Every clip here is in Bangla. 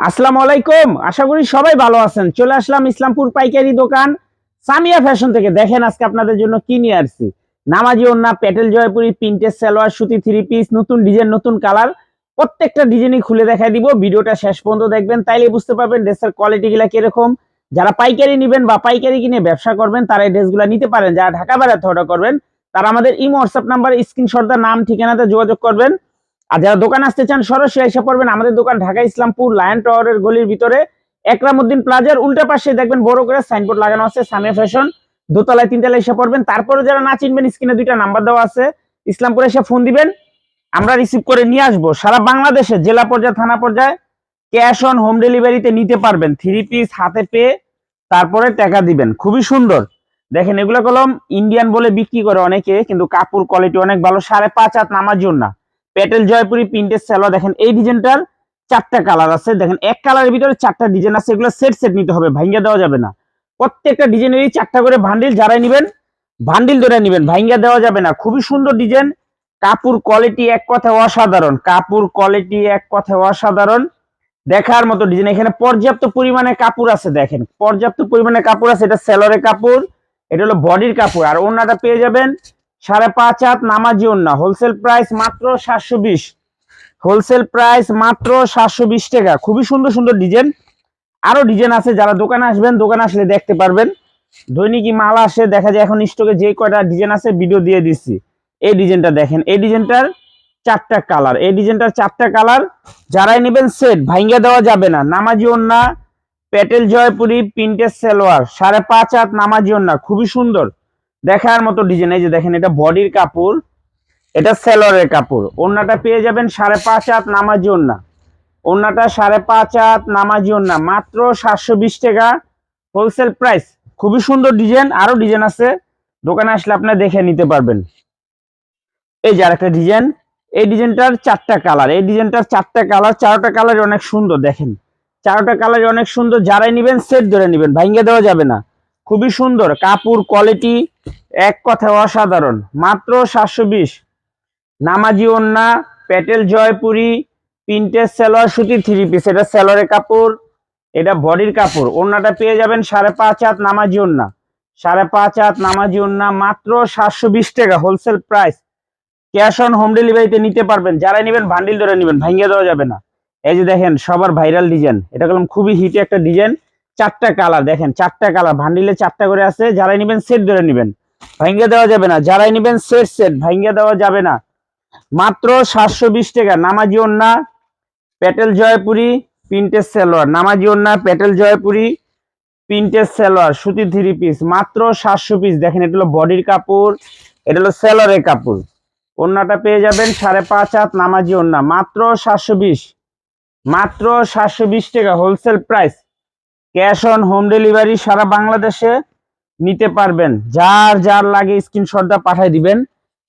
আসসালামু আলাইকুম। আশা করি সবাই ভালো আছেন। চলে আসলাম ইসলামপুর পাইকারি দোকান। সামিয়া ফ্যাশন থেকে দেখেন আজকে আপনাদের জন্য কি নিয়ে আসছি। নামাজি ওন্না, প্যাটেল জয়পুরি প্রিন্টের সালোয়ার, সুতি থ্রি পিস নতুন ডিজাইন নতুন কালার প্রত্যেকটা ডিজাইনই খুলে দেখাই দিব। ভিডিওটা শেষ পর্যন্ত দেখবেন, তাইলে বুঝতে পারবেন ড্রেসের কোয়ালিটি গুলা কীরকম। যারা পাইকারি নেবেন বা পাইকারি কিনে ব্যবসা করবেন, তারা এই ড্রেসগুলো নিতে পারেন। যারা ঢাকা বেড়াতে অর্ডার করবেন, তারা আমাদের ইমো হোয়াটসঅ্যাপ নাম্বার স্ক্রিনশট নাম, ঠিকানাতে যোগাযোগ করবেন। আর যারা দোকান আসতে চান, সরাসরি এসে পড়বেন আমাদের দোকান ঢাকা ইসলামপুর লায়ন টাওয়ারের গলির ভিতরে। একরামুদ্দিন প্লাজার উল্টা পাশে দেখবেন বড় করে সাইনবোর্ড লাগানো আছে, সামিয়া ফ্যাশন দোতলায়, তিনতলায় এসে পড়বেন। তারপরে যারা না চিনবেন স্ক্রিনে দুইটা নাম্বার দেওয়া আছে। ইসলামপুরে এসে ফোন দিবেন। আমরা রিসিভ করে নিয়ে আসব। সারা বাংলাদেশে, জেলা পর্যায়ে, থানা পর্যায়ে ক্যাশ অন হোম ডেলিভারিতে নিতে পারবেন। থ্রি পিস হাতে পেয়ে তারপরে টাকা দিবেন। খুবই সুন্দর। দেখেন, এগুলো কলম ইন্ডিয়ান বলে বিক্রি করে অনেকে, কিন্তু কাপড় কোয়ালিটি অনেক ভালো। সাড়ে পাঁচ হাত নামার জন্য পেটেল জয়পুরি প্রিন্টের সেলো দেখেন এই ডিজাইনটার চারটা কালার আছে। দেখেন এক কালারের ভিতরে চারটা ডিজাইন আছে, এগুলো সেট সেট নিতে হবে, ভাঙ্গা দেওয়া যাবে না। প্রত্যেকটা ডিজাইনেরই চারটা করে ভান্ডিল যারাই নেবেন ভান্ডিল ধরে নেবেন, ভাঙ্গা দেওয়া যাবে না। খুবই সুন্দর ডিজাইন, কাপড় কোয়ালিটি এক কথা অসাধারণ, কাপড় কোয়ালিটি এক কথা অসাধারণ। দেখার মতো ডিজাইন, এখানে পর্যাপ্ত পরিমাণে কাপড় আছে, দেখেন। পর্যাপ্ত পরিমাণে কাপড় আছে, এটা সেলরের কাপড়, এটা হলো বডির কাপড়, আর ওনাটা পেয়ে যাবেন সাড়ে পাঁচ হাত নামাজি ওন্না হোলসেল প্রাইস মাত্র সাতশো বিশ। হোলসেল প্রাইস মাত্র সাতশো বিশ টাকা। খুবই সুন্দর সুন্দর ডিজাইন আরও ডিজাইন আছে, যারা দোকানে আসবেন, দোকানে আসলে দেখতে পারবেন। দৈনিকই মাল আসে, দেখা যায় এখন স্টকে যে কয়টা ডিজাইন আছে ভিডিও দিয়ে দিচ্ছি। এই ডিজাইনটা দেখেন, এই ডিজাইনটার চারটা কালার এই ডিজাইনটার চারটা কালার যারাই নেবেন সেট ভাঙ্গা দেওয়া যাবে না। নামাজি ওন্না প্যাটেল জয়পুরি, প্রিন্টের সেলোয়ার। সাড়ে পাঁচ হাত নামাজি ওন্না খুবই সুন্দর। দেখার মতো ডিজাইন এই যে দেখেন, এটা বডির কাপড়, এটা সেলরের কাপড়। ওন্নাটা পেয়ে যাবেন সাড়ে পাঁচ হাত নামাজি ওন্না ওন্নাটা সাড়ে পাঁচ হাত নামাজি ওন্না মাত্র সাতশো বিশ টাকা হোলসেল প্রাইস খুবই সুন্দর ডিজাইন আরও ডিজাইন আছে। দোকানে আসলে আপনারা দেখে নিতে পারবেন। এই যে আরেকটা ডিজাইন এই ডিজাইনটার চারটা কালার এই ডিজাইনটার চারটা কালার চারটা কালার অনেক সুন্দর, দেখেন। চারটা কালার অনেক সুন্দর, যারাই নেবেন সেট ধরে নেবেন, ভাঙ্গে দেওয়া যাবে না। খুবই সুন্দর। কাপড় কোয়ালিটি এক কথায় অসাধারণ। মাত্র সাতশো বিশ। নামাজি ওন্না, প্যাটেল জয়পুরি, প্রিন্টের সেলর সুতি থ্রি পিস এটা সেলরের কাপড়, এটা বডির কাপড়। ওন্নাটা পেয়ে যাবেন সাড়ে পাঁচ হাত নামাজি ওন্না। সাড়ে পাঁচ হাত নামাজি ওন্না, মাত্র সাতশো বিশ টাকা wholesale price cash on home ডেলিভারিতে নিতে পারবেন। যারা নেবেন ভান্ডিল ধরে নেবেন ভাঙ্গে দেওয়া যাবে না। এই যে দেখেন, সবার ভাইরাল ডিজাইন এটা কলম খুবই হিট একটা ডিজাইন চারটা কালার, দেখেন, চারটা কালার। ভান্ডিলে চারটা করে আছে, যারাই নেবেন সেট ধরে নেবেন। ভাঙ্গে দেওয়া যাবে না। যারাই নেবেন সেট সেট ভাঙ্গে দেওয়া যাবে না। মাত্র সাতশো বিশ টাকা। নামাজি ওন্না প্যাটেল জয়পুরি, প্রিন্টের সেলোয়ার। নামাজি ওন্না প্যাটেল জয়পুরি, প্রিন্টের সেলোয়ার, সুতি থ্রি পিস মাত্র সাতশো পিস দেখেন, এটা হলো বডির কাপড়, এটা হলো সেলরের কাপড়। ওন্নাটা পেয়ে যাবেন সাড়ে পাঁচ হাত নামাজি ওন্না মাত্র সাতশো বিশ। মাত্র সাতশো বিশ টাকা। Wholesale price cash on home delivery সারা বাংলাদেশে নিতে পারবেন। যার যার লাগে স্ক্রিনশটটা পাঠিয়ে দিবেন।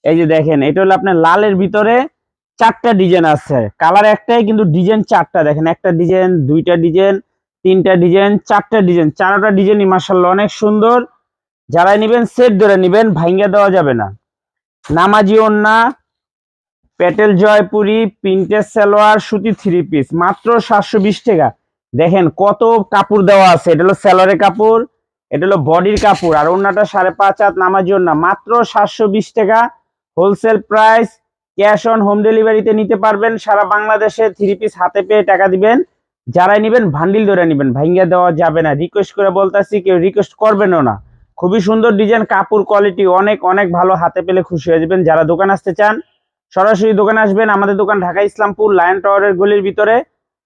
এই যে দেখেন, এটা হলো আপনার লালের ভিতরে চারটা ডিজাইন আছে। কালার একটাই, কিন্তু ডিজাইন চারটা। দেখেন, একটা ডিজাইন, দুইটা ডিজাইন, তিনটা ডিজাইন, চারটা ডিজাইন। চারটা ডিজাইনই মার্শাল্লাহ অনেক সুন্দর। যারা নেবেন সেট ধরে নেবেন ভাঙ্গা দেওয়া যাবে না। নামাজি ওন্না প্যাটেল জয়পুরি প্রিন্টের সালোয়ার, সুতি থ্রি পিস মাত্র সাতশো বিশ টাকা। দেখেন কত কাপড় দেওয়া আছে। এটা হলো স্যালোয়ারের কাপড়, এটা হলো বডির কাপড়, আর ওন্নাটা সাড়ে পাঁচ হাত নামার জন্য মাত্র সাতশো বিশ টাকা। Wholesale price, cash on home ডেলিভারিতে নিতে পারবেন। সারা বাংলাদেশে থ্রি পিস হাতে পেয়ে টাকা দিবেন। যারাই নেবেন, ভান্ডিল ধরে নেবেন। ভাঙ্গা দেওয়া যাবে না। রিকোয়েস্ট করে বলতেছি, কেউ রিকোয়েস্ট করবেনও না। খুবই সুন্দর ডিজাইন, কাপড় কোয়ালিটি অনেক অনেক ভালো। হাতে পেলে খুশি হয়ে যাবেন। যারা দোকান আসতে চান, সরাসরি দোকানে আসবেন। আমাদের দোকান ঢাকা ইসলামপুর, লায়ন টাওয়ারের গলির ভিতরে।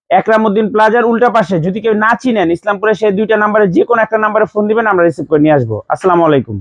একরামুদ্দিন প্লাজার উল্টা পাশে, যদি কেউ না চিনেন, ইসলামপুরে সেই দুইটা নাম্বারে যে কোনো একটা নাম্বারে ফোন দিবেন, আমরা রিসিভ করে নিয়ে আসব। আসসালামু আলাইকুম।